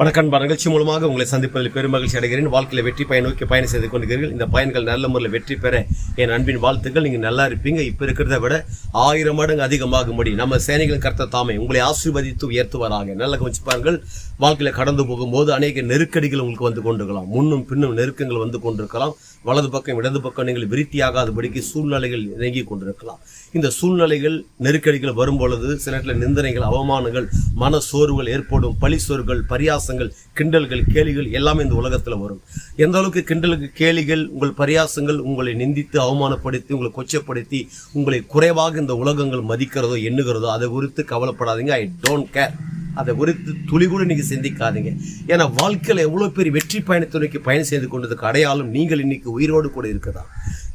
வணக்கம் நிகழ்ச்சி மூலமாக உங்களை சந்திப்பதில் பெரும் மகிழ்ச்சி அடைகிறேன். வாழ்க்கையில் வெற்றி பயன் நோக்கி பயணம் செய்து கொண்டிருக்கிறீர்கள். இந்த பயன்கள் நல்ல முறையில் வெற்றி பெற என் அன்பின் வாழ்த்துக்கள். நீங்கள் நல்லா இருப்பீங்க. இப்போ இருக்கிறத விட ஆயிரம் மடங்கு அதிகமாகும்படி நம்ம சேனைகளின் கர்த்த தாமே உங்களை ஆசீர்வதித்து உயர்த்துவாராக. நல்ல கவனிச்சு பாருங்கள். வாழ்க்கையில் கடந்து போகும்போது அநேக நெருக்கடிகள் உங்களுக்கு வந்து கொண்டிருக்கலாம். முன்னும் பின்னும் நெருக்கங்கள் வந்து கொண்டிருக்கலாம். வலது பக்கம் இடது பக்கம் நீங்கள் விருத்தியாகாதபடிக்கு சூழ்நிலைகள் இறங்கி கொண்டிருக்கலாம். இந்த சூழ்நிலைகள் நெருக்கடிகள் வரும் பொழுது சில நேரத்தில் நிந்தனைகள் அவமானங்கள் மன சோர்வுகள் ஏற்படும். பழி சோறுகள் பரியாசங்கள் கிண்டல்கள் கேலிகள் எல்லாமே இந்த உலகத்தில் வரும். எந்த அளவுக்கு கிண்டலுக்கு கேலிகள் உங்கள் பரியாசங்கள் உங்களை நிந்தித்து அவமானப்படுத்தி உங்களை கொச்சப்படுத்தி உங்களை குறைவாக இந்த உலகங்கள் மதிக்கிறதோ எண்ணுகிறதோ அதை குறித்து கவலைப்படாதீங்க. ஐ டோன்ட் கேர் அதை குறித்து துளி கூட நீங்கள் சிந்திக்காதீங்க. ஏன்னா வாழ்க்கையில் எவ்வளோ பெரிய வெற்றி பயணத்தை நோக்கி பயணம் செய்து கொண்டதுக்கு அடையாளம் நீங்கள் இன்னைக்கு உயிரோடு கூட இருக்குதா?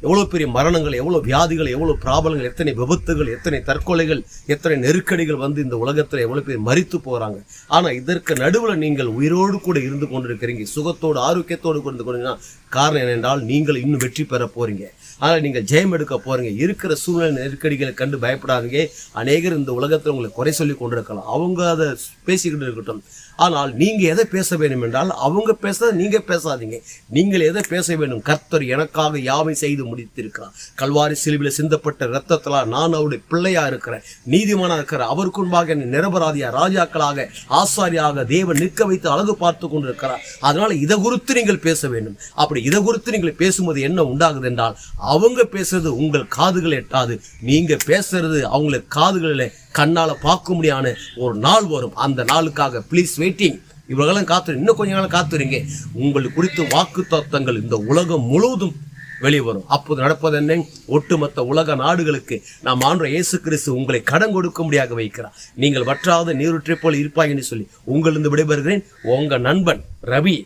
எவ்வளோ பெரிய மரணங்கள் எவ்வளோ வியாதிகள் எவ்வளோ பிராபலங்கள் எத்தனை விபத்துகள் எத்தனை தற்கொலைகள் எத்தனை நெருக்கடிகள் வந்து இந்த உலகத்தில் எவ்வளோ பேர் மறித்து போகிறாங்க ஆனால் இதற்கு நடுவில் நீங்கள் உயிரோடு கூட இருந்து கொண்டிருக்கிறீங்க. சுகத்தோடு ஆரோக்கியத்தோடு கொண்டு கொண்டீங்கன்னா காரணம் என்னென்றால் நீங்கள் இன்னும் வெற்றி பெற போகிறீங்க ஆனால் நீங்கள் ஜெயம் எடுக்க போகிறீங்க இருக்கிற சூழ்நிலை நெருக்கடிகளை கண்டு பயப்படாதீங்க. அநேகர் இந்த உலகத்தில் உங்களை குறை சொல்லி கொண்டிருக்கலாம். அவங்க அதை பேசிக்கிட்டு இருக்கட்டும். ஆனால் நீங்க எதை பேச வேண்டும் என்றால் அவங்க பேச நீங்க பேசாதீங்க. நீங்கள் எதை பேச வேண்டும்? கர்த்தர் எனக்காக யாவை செய்து முடித்திருக்கிறார்? கல்வாரி சிலுவில சிந்தப்பட்ட ரத்தத்தினால் நான் அவருடைய பிள்ளையா இருக்கிறேன். நீதிமானாக இருக்கிறேன் அவருக்கு முன்பாக என்னை நிரபராதியாக ராஜாக்களாக ஆசாரியாக தேவன் நிற்க வைத்து அழகு பார்த்து கொண்டிருக்கிறார். அதனால இதை குறித்து நீங்கள் பேச வேண்டும். அப்படி இதை குறித்து நீங்கள் பேசும்போது என்ன உண்டாகுது என்றால் அவங்க பேசுறது உங்கள் காதுகள் எட்டாது. நீங்க பேசுறது அவங்களுக்கு காதுகளில் கண்ணால பார்க்க முடியான ஒரு நாள் வரும். அந்த நாளுக்காக ப்ளீஸ் வெயிட்டிங் இவர்களும் காத்து இன்னும் கொஞ்ச நாள் காத்துறீங்க உங்களுக்கு குறித்து வாக்கு தத்துவங்கள் இந்த உலகம் முழுவதும் வெளிவரும் அப்போது நடப்பது என்ன? ஒட்டுமொத்த உலக நாடுகளுக்கு நாம் ஆண்ட இயேசு கிறிஸ்து உங்களை கடன் கொடுக்கும்படியாக வைக்கிறார். நீங்கள் வற்றாத நீருற்றை போல் இருப்பாய் என்று சொல்லி உங்களிருந்து விடைபெறுகிறேன். உங்கள் நண்பன் ரவி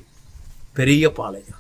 பெரிய பாளையம்